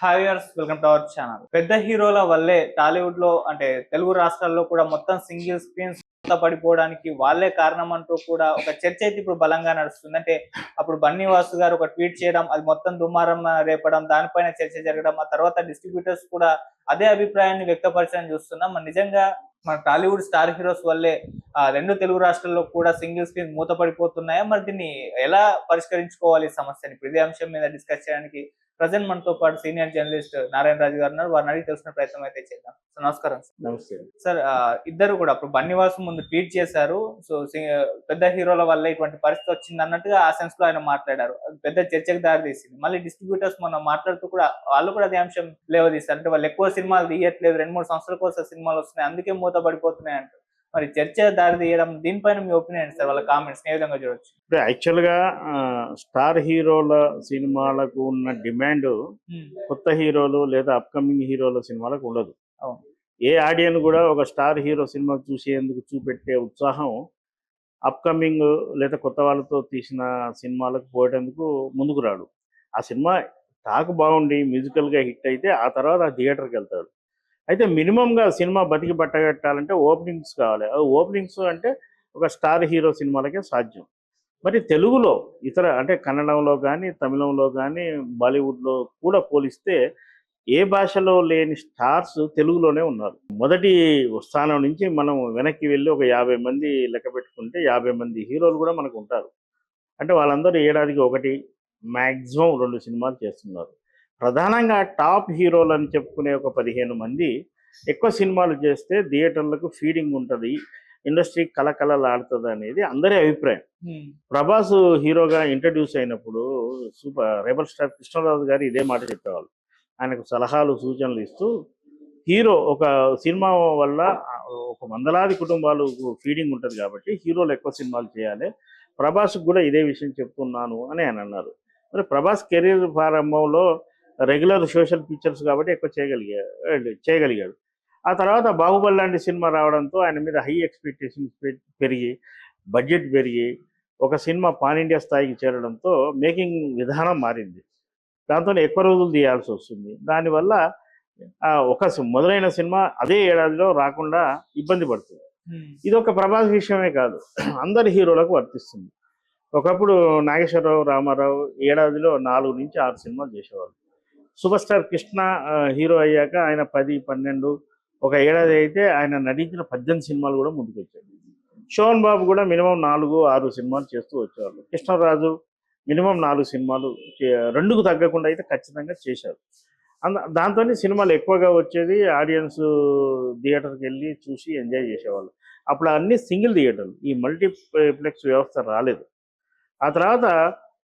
హాయర్స్ welcome to our channel. పెద్ద హీరోల వల్లే టాలీవుడ్లో అంటే తెలుగు రాష్ట్రాల్లో కూడా మొత్తం సింగిల్ స్క్రీన్స్ పడిపోవడానికి వాళ్ళే కారణం అంటూ కూడా ఒక చర్చ అయితే ఇప్పుడు బలంగా నడుస్తుంది. అంటే అప్పుడు బన్నీ వాసు గారు ఒక ట్వీట్ చేయడం అది మొత్తం దుమారం రేపడం దానిపైన చర్చ జరగడం ఆ తర్వాత డిస్ట్రిబ్యూటర్స్ కూడా అదే అభిప్రాయాన్ని వ్యక్తపరచడం చూస్తున్నాం. మరి నిజంగా మన టాలీవుడ్ స్టార్ హీరోస్ వల్లే ఆ రెండు తెలుగు రాష్ట్రాల్లో కూడా సింగిల్ స్క్రీన్ మూతపడిపోతున్నాయా? మరి దీన్ని ఎలా పరిష్కరించుకోవాలి సమస్యని? ప్రతి ఇదే అంశం మీద డిస్కస్ చేయడానికి ప్రజెంట్ మనతో పాటు సీనియర్ జర్నలిస్ట్ నారాయణ రాజు గారు ఉన్నారు. వారిని అడిగి తెలుసుకునే ప్రయత్నం అయితే చేద్దాం. సో నమస్కారం సార్. నమస్తే. సార్ ఇద్దరు కూడా అప్పుడు బన్నివాసు ముందు ట్వీట్ చేశారు. సో పెద్ద హీరోల వల్ల ఇటువంటి పరిస్థితి వచ్చింది అన్నట్టుగా ఆ సెన్స్లో ఆయన మాట్లాడారు. పెద్ద చర్చకు దారి తీసింది. మళ్ళీ డిస్ట్రిబ్యూటర్స్ మనం మాట్లాడుతూ కూడా వాళ్ళు కూడా అదే అంశం లేవదీస్తారు అంటే వాళ్ళు ఎక్కువ సినిమాలు తీయట్లేదు. రెండు మూడు సంవత్సరాల కోసం సినిమాలు వస్తున్నాయి. అందుకే మూత పడిపోతున్నాయి అంటారు మరి చర్చ దారి తీయడం దీనిపైన మీ ఒపీనియన్ సార్? వాళ్ళ కామెంట్స్ ఏ విధంగా చూడొచ్చు? ఇప్పుడు యాక్చువల్గా స్టార్ హీరోల సినిమాలకు ఉన్న డిమాండ్ కొత్త హీరోలు లేదా అప్కమింగ్ హీరోల సినిమాలకు ఉండదు. ఏ ఆడియన్ కూడా ఒక స్టార్ హీరో సినిమా చూసేందుకు చూపెట్టే ఉత్సాహం అప్కమింగ్ లేదా కొత్త వాళ్ళతో తీసిన సినిమాలకు పోయేటందుకు ముందుకు రాడు ఆ సినిమా టాక్ బాగుండి మ్యూజికల్గా హిట్ అయితే ఆ తర్వాత ఆ థియేటర్కి వెళ్తాడు అయితే మినిమంగా సినిమా బతికి పట్టగట్టాలంటే ఓపెనింగ్స్ కావాలి. ఆ ఓపెనింగ్స్ అంటే ఒక స్టార్ హీరో సినిమాలకే సాధ్యం. మరి తెలుగులో ఇతర అంటే కన్నడంలో కానీ తమిళంలో కానీ బాలీవుడ్లో కూడా పోలిస్తే ఏ భాషలో లేని స్టార్స్ తెలుగులోనే ఉన్నారు. మొదటి స్థానం నుంచి మనం వెనక్కి వెళ్ళి ఒక యాభై మంది లెక్క పెట్టుకుంటే యాభై మంది హీరోలు కూడా మనకు ఉంటారు. అంటే వాళ్ళందరూ ఏడాదికి ఒకటి మ్యాక్సిమం రెండు సినిమాలు చేస్తున్నారు. ప్రధానంగా టాప్ హీరోలు అని చెప్పుకునే ఒక పదిహేను మంది ఎక్కువ సినిమాలు చేస్తే థియేటర్లకు ఫీడింగ్ ఉంటుంది ఇండస్ట్రీ కలకలలాడుతుంది అనేది అందరి అభిప్రాయం. ప్రభాస్ హీరోగా ఇంట్రడ్యూస్ అయినప్పుడు సూపర్ రెబల్ స్టార్ కృష్ణరాజు గారు ఇదే మాట చెప్పేవాళ్ళు. ఆయనకు సలహాలు సూచనలు ఇస్తూ హీరో ఒక సినిమా వల్ల ఒక వందలాది కుటుంబాలు ఫీడింగ్ ఉంటుంది కాబట్టి హీరోలు ఎక్కువ సినిమాలు చేయాలి. ప్రభాస్కి కూడా ఇదే విషయం చెప్తున్నాను అని ఆయన అన్నారు. మరి ప్రభాస్ కెరీర్ ప్రారంభంలో రెగ్యులర్ సోషల్ పిక్చర్స్ కాబట్టి ఎక్కువ చేయగలిగాడు చేయగలిగాడు. ఆ తర్వాత బాహుబలి లాంటి సినిమా రావడంతో ఆయన మీద హై ఎక్స్పెక్టేషన్స్ పెరిగి బడ్జెట్ పెరిగి ఒక సినిమా పాన్ ఇండియా స్థాయికి చేరడంతో మేకింగ్ విధానం మారింది. దాంతో ఎక్కువ రోజులు తీయాల్సి వస్తుంది. దానివల్ల ఒక మొదలైన సినిమా అదే ఏడాదిలో రాకుండా ఇబ్బంది పడుతుంది. ఇది ఒక ప్రభాస్ విషయమే కాదు. అందరి హీరోలకు వర్తిస్తుంది. ఒకప్పుడు నాగేశ్వరరావు రామారావు ఏడాదిలో నాలుగు నుంచి ఆరు సినిమాలు చేసేవాళ్ళు. సూపర్ స్టార్ కృష్ణ హీరో అయ్యాక ఆయన పది పన్నెండు ఒక ఏడాది అయితే ఆయన నటించిన పద్దెనిమిది సినిమాలు కూడా ముందుకొచ్చాయి. శోభన్ బాబు కూడా మినిమం నాలుగు ఆరు సినిమాలు చేస్తూ వచ్చేవాళ్ళు. కృష్ణరాజు మినిమం నాలుగు సినిమాలు రెండుకు తగ్గకుండా అయితే ఖచ్చితంగా చేశారు. అంద దాంతో సినిమాలు ఎక్కువగా వచ్చేది ఆడియన్స్ థియేటర్కి వెళ్ళి చూసి ఎంజాయ్ చేసేవాళ్ళు. అప్పుడు అన్ని సింగిల్ థియేటర్లు ఈ మల్టీప్లెక్స్ వ్యవస్థ రాలేదు. ఆ తర్వాత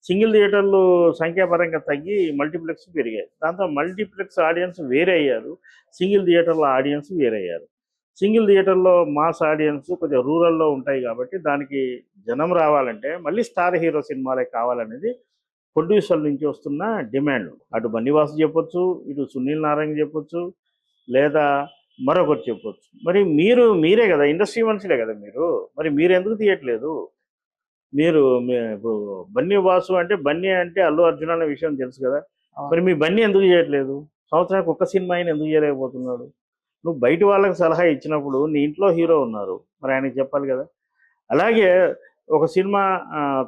సింగిల్ థియేటర్లు సంఖ్యాపరంగా తగ్గి మల్టీప్లెక్స్ పెరిగాయి. దాంతో మల్టీప్లెక్స్ ఆడియన్స్ వేరే అయ్యారు సింగిల్ థియేటర్ల ఆడియన్స్ వేరే అయ్యారు సింగిల్ థియేటర్లో మాస్ ఆడియన్స్ కొంచెం రూరల్లో ఉంటాయి కాబట్టి దానికి జనం రావాలంటే మళ్ళీ స్టార్ హీరో సినిమాలే కావాలనేది ప్రొడ్యూసర్ల నుంచి వస్తున్న డిమాండ్ అటు బన్నివాసు చెప్పొచ్చు ఇటు సునీల్ నారాయణ చెప్పొచ్చు లేదా మరొకటి చెప్పొచ్చు. మరి మీరు మీరే కదా ఇండస్ట్రీ మనుషులే కదా మీరు? మరి మీరు ఎందుకు తీయట్లేదు? మీరు ఇప్పుడు బన్నీ వాసు అంటే బన్నీ అంటే అల్లు అర్జున్ అనే విషయం తెలుసు కదా. మరి మీ బన్నీ ఎందుకు చేయట్లేదు? సంవత్సరానికి ఒక్క సినిమా అయినా ఎందుకు చేయలేకపోతున్నాడు? నువ్వు బయట వాళ్ళకి సలహా ఇచ్చినప్పుడు నీ ఇంట్లో హీరో ఉన్నారు. మరి ఆయనకి చెప్పాలి కదా. అలాగే ఒక సినిమా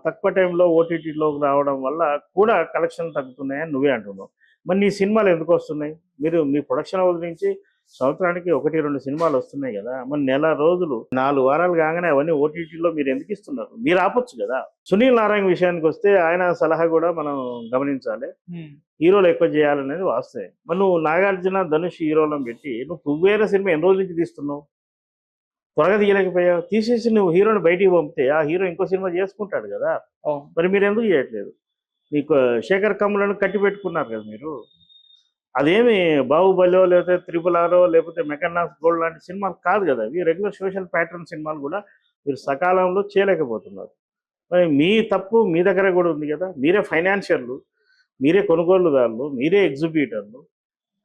తక్కువ టైంలో ఓటీటీలోకి రావడం వల్ల కూడా కలెక్షన్ తగ్గుతున్నాయని నువ్వే అంటున్నావు. మరి నీ సినిమాలు ఎందుకు వస్తున్నాయి? మీరు మీ ప్రొడక్షన్ హౌస్ నుంచి సంవత్సరానికి ఒకటి రెండు సినిమాలు వస్తున్నాయి కదా. మరి నెల రోజులు నాలుగు వారాలు కాగానే అవన్నీ ఓటీటీలో మీరు ఎందుకు ఇస్తున్నారు? మీరు ఆపొచ్చు కదా. సునీల్ నారాయణ విషయానికి వస్తే ఆయన సలహా కూడా మనం గమనించాలి. హీరోలు ఎక్కువ చేయాలనేది వాస్తవే మరి నువ్వు నాగార్జున ధనుష్ హీరోలను పెట్టి నువ్వు పువ్వేర సినిమా ఎన్ని రోజుల నుంచి తీస్తున్నావు? త్వరగా తీయలేకపోయావు. తీసేసి నువ్వు హీరోని బయటికి పంపితే ఆ హీరో ఇంకో సినిమా చేసుకుంటాడు కదా. మరి మీరు ఎందుకు చేయట్లేదు? మీకు శేఖర్ కమ్ములను కట్టి పెట్టుకున్నారు కదా మీరు. అదేమి బాహుబలో లేకపోతే త్రిపుల్ ఆరో లేకపోతే మెకన్నాస్ గోల్డ్ లాంటి సినిమాలు కాదు కదా. ఇవి రెగ్యులర్ సోషల్ ప్యాటర్న్ సినిమాలు కూడా మీరు సకాలంలో చేయలేకపోతున్నారు. మరి మీ తప్పు మీ దగ్గర కూడా ఉంది కదా. మీరే ఫైనాన్షియర్లు మీరే కొనుగోలుదారులు మీరే ఎగ్జిబ్యూటర్లు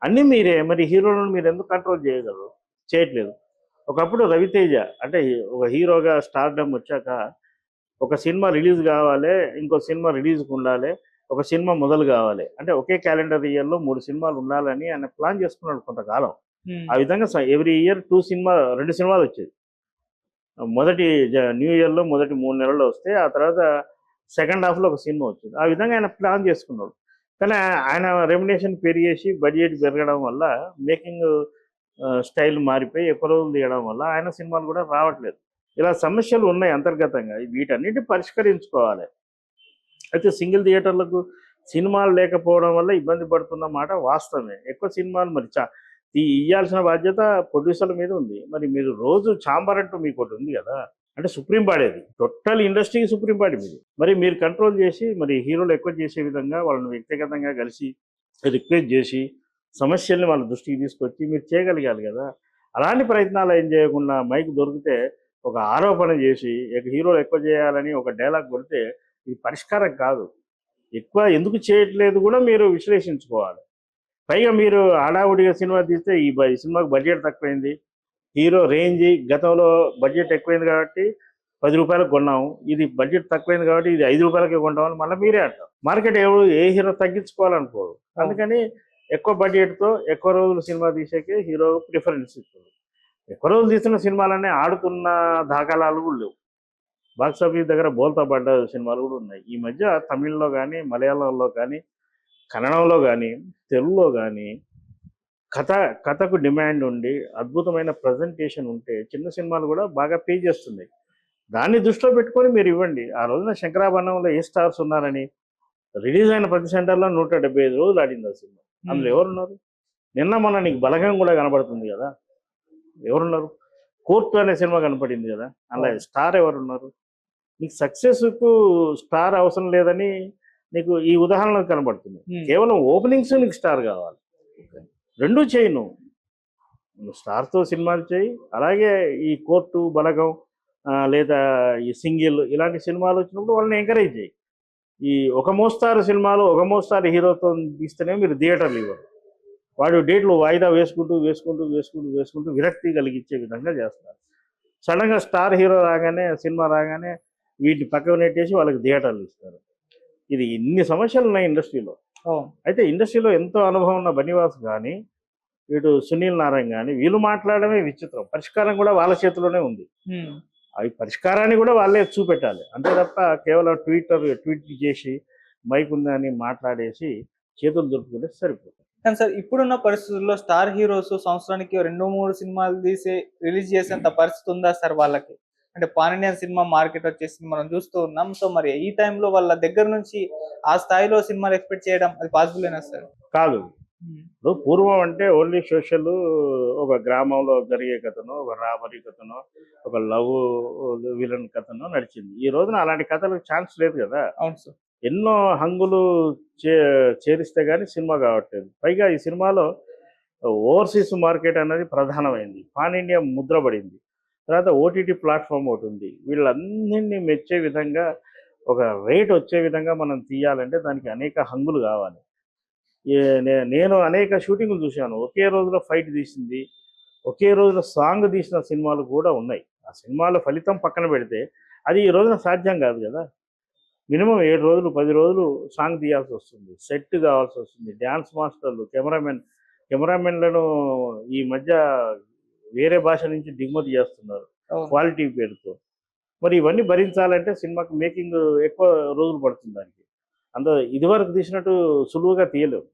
అన్నీ మీరే. మరి హీరోలను మీరు ఎందుకు కంట్రోల్ చేయగలరు? చేయట్లేదు. ఒకప్పుడు రవితేజ అంటే ఒక హీరోగా స్టార్డమ్ వచ్చాక ఒక సినిమా రిలీజ్ కావాలి ఇంకో సినిమా రిలీజ్కి ఉండాలి ఒక సినిమా మొదలు కావాలి. అంటే ఒకే క్యాలెండర్ ఇయర్లో మూడు సినిమాలు ఉండాలని ఆయన ప్లాన్ చేసుకున్నాడు కొంతకాలం. ఆ విధంగా ఎవ్రీ ఇయర్ టూ సినిమా రెండు సినిమాలు వచ్చేది. మొదటి న్యూ ఇయర్లో మొదటి మూడు నెలల్లో వస్తే ఆ తర్వాత సెకండ్ హాఫ్లో ఒక సినిమా వచ్చింది. ఆ విధంగా ఆయన ప్లాన్ చేసుకున్నాడు. కానీ ఆయన రెమ్యునేషన్ పెరిగేసి బడ్జెట్ పెరగడం వల్ల మేకింగ్ స్టైల్ మారిపోయి ఎక్కువ రోజులు తీయడం వల్ల ఆయన సినిమాలు కూడా రావట్లేదు. ఇలా సమస్యలు ఉన్నాయి అంతర్గతంగా. వీటన్నిటి పరిష్కరించుకోవాలి. అయితే సింగిల్ థియేటర్లకు సినిమాలు లేకపోవడం వల్ల ఇబ్బంది పడుతున్న మాట వాస్తవమే. ఎక్కువ సినిమాలు మరి చా ఈ ఇవ్వాల్సిన బాధ్యత ప్రొడ్యూసర్ల మీద ఉంది. మరి మీరు రోజు ఛాంబర్ అంటూ మీకు ఒకటి ఉంది కదా అంటే సుప్రీం పాడేది. టోటల్ ఇండస్ట్రీకి సుప్రీం పాడి మీరు మరి మీరు కంట్రోల్ చేసి మరి హీరోలు ఎక్కువ చేసే విధంగా వాళ్ళని వ్యక్తిగతంగా కలిసి రిక్వెస్ట్ చేసి సమస్యల్ని వాళ్ళ దృష్టికి తీసుకొచ్చి మీరు చేయగలిగాలి కదా. అలాంటి ప్రయత్నాలు ఏం చేయకుండా మైక్ దొరికితే ఒక ఆరోపణ చేసి హీరోలు ఎక్కువ చేయాలని ఒక డైలాగ్ కొడితే ఇది పరిష్కారం కాదు. ఎక్కువ ఎందుకు చేయట్లేదు కూడా మీరు విశ్లేషించుకోవాలి. పైగా మీరు హడావుడిగా సినిమా తీస్తే ఈ సినిమాకి బడ్జెట్ తక్కువైంది. హీరో రేంజ్ గతంలో బడ్జెట్ ఎక్కువైంది కాబట్టి పది రూపాయలకు కొన్నాము. ఇది బడ్జెట్ తక్కువైంది కాబట్టి ఇది ఐదు రూపాయలకే కొంటామని మళ్ళీ మీరే అంటారు. మార్కెట్ ఎవరు ఏ హీరో తగ్గించుకోవాలనుకోరు. అందుకని ఎక్కువ బడ్జెట్తో ఎక్కువ రోజులు సినిమా తీసేకే హీరో ప్రిఫరెన్స్ ఇస్తుంది. ఎక్కువ రోజులు తీసిన సినిమాలనే ఆడుతున్న దాఖలాలు కూడా లేవు. బాక్స్ ఆఫీస్ దగ్గర బోల్తా పడ్డ సినిమాలు కూడా ఉన్నాయి. ఈ మధ్య తమిళ్ళో కానీ మలయాళంలో కానీ కన్నడంలో కానీ తెలుగులో కానీ కథ కథకు డిమాండ్ ఉండి అద్భుతమైన ప్రజెంటేషన్ ఉంటే చిన్న సినిమాలు కూడా బాగా పే చేస్తున్నాయి. దాన్ని దృష్టిలో పెట్టుకొని మీరు ఇవ్వండి. ఆ రోజున శంకరాభరణంలో ఏ స్టార్స్ ఉన్నారని రిలీజ్ అయిన ప్రతి సెంటర్లో నూట డెబ్బై ఐదు రోజులు ఆడింది ఆ సినిమా. అందులో ఎవరున్నారు? నిన్న మొన్న నీకు బలగం కూడా కనబడుతుంది కదా? ఎవరున్నారు? కోర్టు అనే సినిమా కనపడింది కదా? అలా స్టార్ ఎవరున్నారు? నీకు సక్సెస్కు స్టార్ అవసరం లేదని నీకు ఈ ఉదాహరణ కనబడుతుంది కేవలం ఓపెనింగ్స్ నీకు స్టార్ కావాలి. రెండు చేయి నువ్వు నువ్వు స్టార్తో సినిమాలు చేయి. అలాగే ఈ కోర్టు బలగం లేదా ఈ సింగిల్ ఇలాంటి సినిమాలు వచ్చినప్పుడు వాళ్ళని ఎంకరేజ్ చేయి. ఈ ఒక మోస్తారు సినిమాలు ఒక మోస్తారు హీరోతో తీస్తేనే మీరు థియేటర్లు ఇవ్వరు. వాడు డేట్లు వాయిదా వేసుకుంటూ వేసుకుంటూ వేసుకుంటూ వేసుకుంటూ విరక్తి కలిగించే విధంగా చేస్తారు. సడన్గా స్టార్ హీరో రాగానే సినిమా రాగానే వీటిని పక్కన నెట్టేసి వాళ్ళకి థియేటర్లు ఇస్తారు. ఇది ఇన్ని సమస్యలు ఉన్నాయి ఇండస్ట్రీలో. అయితే ఇండస్ట్రీలో ఎంతో అనుభవం ఉన్న బనివాస్ కానీ ఇటు సునీల్ నారాయణ కానీ వీళ్ళు మాట్లాడమే విచిత్రం. పరిష్కారం కూడా వాళ్ళ చేతిలోనే ఉంది. అవి పరిష్కారాన్ని కూడా వాళ్ళే చూపెట్టాలి. అంతే తప్ప కేవలం ట్విట్టర్ ట్వీట్ చేసి మైక్ ఉందని మాట్లాడేసి చేతులు దొరుకుతుంటే సరిపోతుంది కానీ సార్ ఇప్పుడున్న పరిస్థితుల్లో స్టార్ హీరోస్ సంవత్సరానికి రెండు మూడు సినిమాలు తీసి రిలీజ్ చేసేంత పరిస్థితి ఉందా సార్ వాళ్ళకి? అంటే పాన్ ఇండియన్ సినిమా మార్కెట్ వచ్చేసి మనం చూస్తూ ఉన్నాం. సో మరి ఈ టైంలో వాళ్ళ దగ్గర నుంచి ఆ స్థాయిలో సినిమాలు ఎక్స్పెక్ట్ చేయడం అది పాసిబుల్ అయినా సార్? కాదు. ఇప్పుడు పూర్వం అంటే ఓన్లీ సోషల్ ఒక గ్రామంలో జరిగే కథను ఒక రాబరీ కథను ఒక లవ్ విలన్ కథను నడిచింది. ఈ రోజున అలాంటి కథలకు ఛాన్స్ లేదు కదా. అవును సార్. ఎన్నో హంగులు చే చేరిస్తే కానీ సినిమా కావట్లేదు. పైగా ఈ సినిమాలో ఓవర్సీస్ మార్కెట్ అనేది ప్రధానమైంది. పాన్ ఇండియా ముద్ర పడింది. తర్వాత ఓటీటీ ప్లాట్ఫామ్ ఒకటి ఉంది. వీళ్ళందరినీ మెచ్చే విధంగా ఒక రేట్ వచ్చే విధంగా మనం తీయాలంటే దానికి అనేక హంగులు కావాలి. నేను అనేక షూటింగ్లు చూశాను. ఒకే రోజులో ఫైట్ తీసింది. ఒకే రోజులో సాంగ్ తీసిన సినిమాలు కూడా ఉన్నాయి. ఆ సినిమాల ఫలితం పక్కన పెడితే అది ఈ రోజున సాధ్యం కాదు కదా. మినిమం ఏడు రోజులు పది రోజులు సాంగ్ తీయాల్సి వస్తుంది. సెట్ కావాల్సి వస్తుంది. డ్యాన్స్ మాస్టర్లు కెమెరామెన్ కెమెరామెన్లను ఈ మధ్య వేరే భాష నుంచి దిగుమతి చేస్తున్నారు క్వాలిటీ పేరుతో. మరి ఇవన్నీ భరించాలంటే సినిమాకి మేకింగ్ ఎక్కువ రోజులు పడుతుంది దానికి. అంత ఇదివరకు తీసినట్టు సులువుగా తీయలేవు